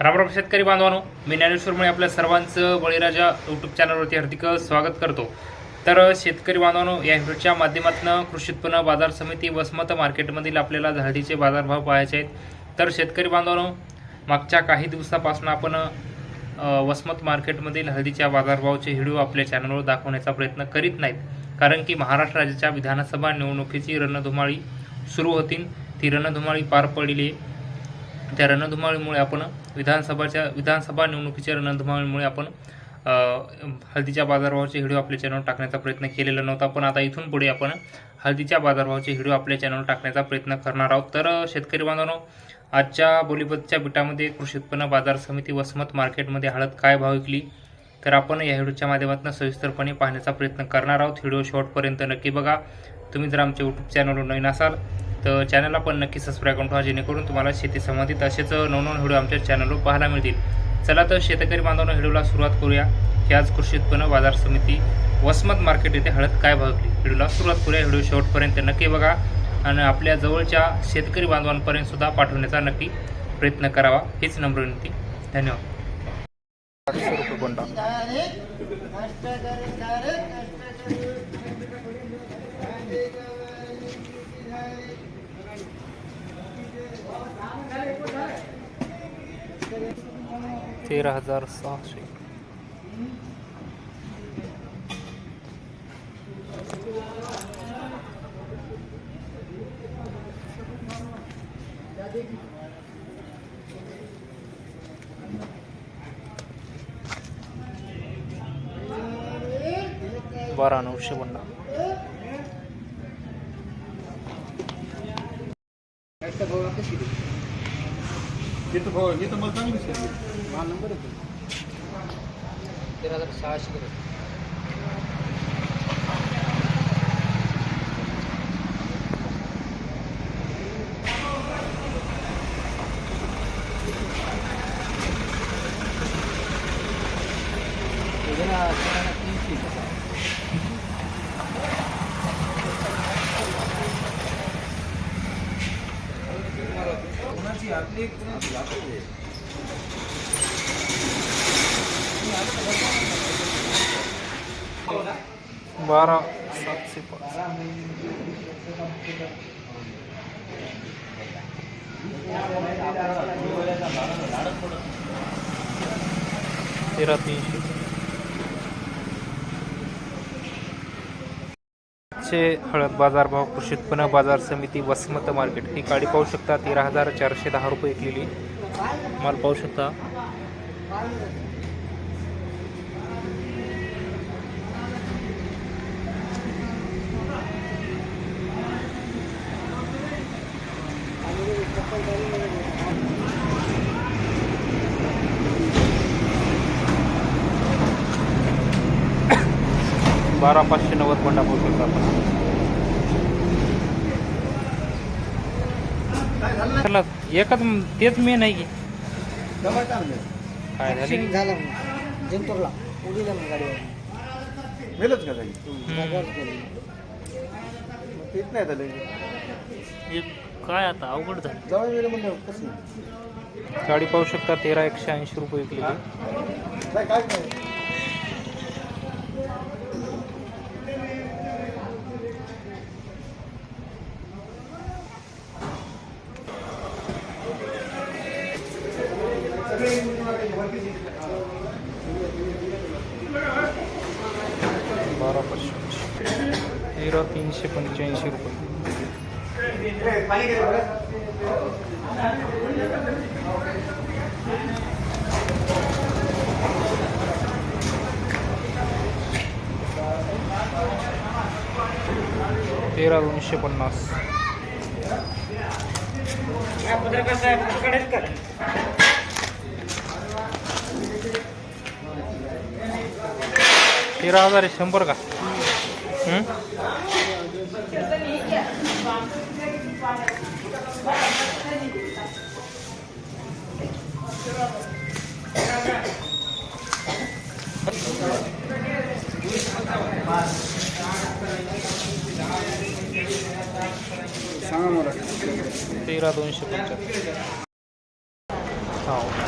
रामराम शेतकरी बांधवानो मी ज्ञानेश्वरमुळे आपल्या सर्वांचं बळीराजा यूट्यूब चॅनलवरती हार्दिक स्वागत करतो. तर शेतकरी बांधवानो या व्हिडिओच्या माध्यमातून कृषी उत्पन्न बाजार समिती वसमत मार्केटमधील आपल्याला हळदीचे बाजारभाव पाहायचे आहेत. तर शेतकरी बांधवानो मागच्या काही दिवसापासून आपण वसमत मार्केटमधील हळदीच्या बाजारभावाचे व्हिडिओ आपल्या चॅनलवर दाखवण्याचा प्रयत्न करीत नाहीत. कारण की महाराष्ट्र राज्याच्या विधानसभा निवडणुकीची रणधुमाळी सुरू होतील. ती रणधुमाळी पार पडलेली आहे. त्या रणधुमाळीमुळे आपण विधानसभाच्या विधानसभा निवडणुकीच्या रणधुमाळीमुळे आपण हळदीच्या बाजारभावाचे व्हिडिओ आपल्या चॅनल टाकण्याचा प्रयत्न केलेला नव्हता. पण आता इथून पुढे आपण हळदीच्या बाजारभावाचे व्हिडिओ आपल्या चॅनल टाकण्याचा प्रयत्न करणार आहोत. तर शेतकरी बांधवांनो आजच्या बोलीबतच्या बिटामध्ये कृषी उत्पन्न बाजार समिती वसमत मार्केटमध्ये हळद काय भाव विकली? तर आपण या व्हिडिओच्या माध्यमातून सविस्तरपणे पाहण्याचा प्रयत्न करणार आहोत. व्हिडिओ शॉर्टपर्यंत नक्की बघा. तुम्ही जर आमच्या यूट्यूब चॅनलवर नवीन असाल तर चॅनलला पण नक्की सबस्क्राईब करून ठेवा जेणेकरून तुम्हाला शेती संबंधित असेच नवनवीन व्हिडिओ आमच्या चॅनलवर पाहायला मिळतील. चला तर शेतकरी बांधवांना व्हिडिओला सुरुवात करूया. की आज कृषी उत्पन्न बाजार समिती वसमत मार्केट येथे हळद काय विकली व्हिडिओला सुरुवात करूया. व्हिडिओ शेवटपर्यंत नक्की बघा. आणि आपल्या जवळच्या शेतकरी बांधवांपर्यंत सुद्धा पाठवण्याचा नक्की प्रयत्न करावा. हीच नम्र विनंती. धन्यवाद. आठशे रुपये कोणता तेरा हजार सहाशे बारा नऊशे पन्नास तिथं भाऊ हे तर मला चांगली दिसली. तेरा हजार सहाशे करेल बारा सातशे पाच. तेरा तीनशे. चे हळद बाजार भाव कृषी उत्पन्न बाजार समिती वसमत मार्केट. ही गाडी पाहू शकता तेरा हजार चारशे दहा रुपये केली माल पाहू शकता. बारा पाचशे नव्वद बंडा पाहू शकता आपण. चला एकच तेच मेन आहे की. काय झाले? झालं जिंतूरला. उडीला मग गाडीवर मेलच का. मग तेच नाही झालं काय आता? अवघड झालं. जवळ गेलं म्हणजे कसं? गाडी पाहू शकता तेरा एकशे ऐंशी रुपये विकलेली. काय काय बारा पाचशे तेरा तीनशे पंच्याऐंशी रुपये. तेरा दोनशे पन्नास. तेरा हजार आहे शंभर का? सांगा मला तेरा दोनशे पंच्याहत्तर. हो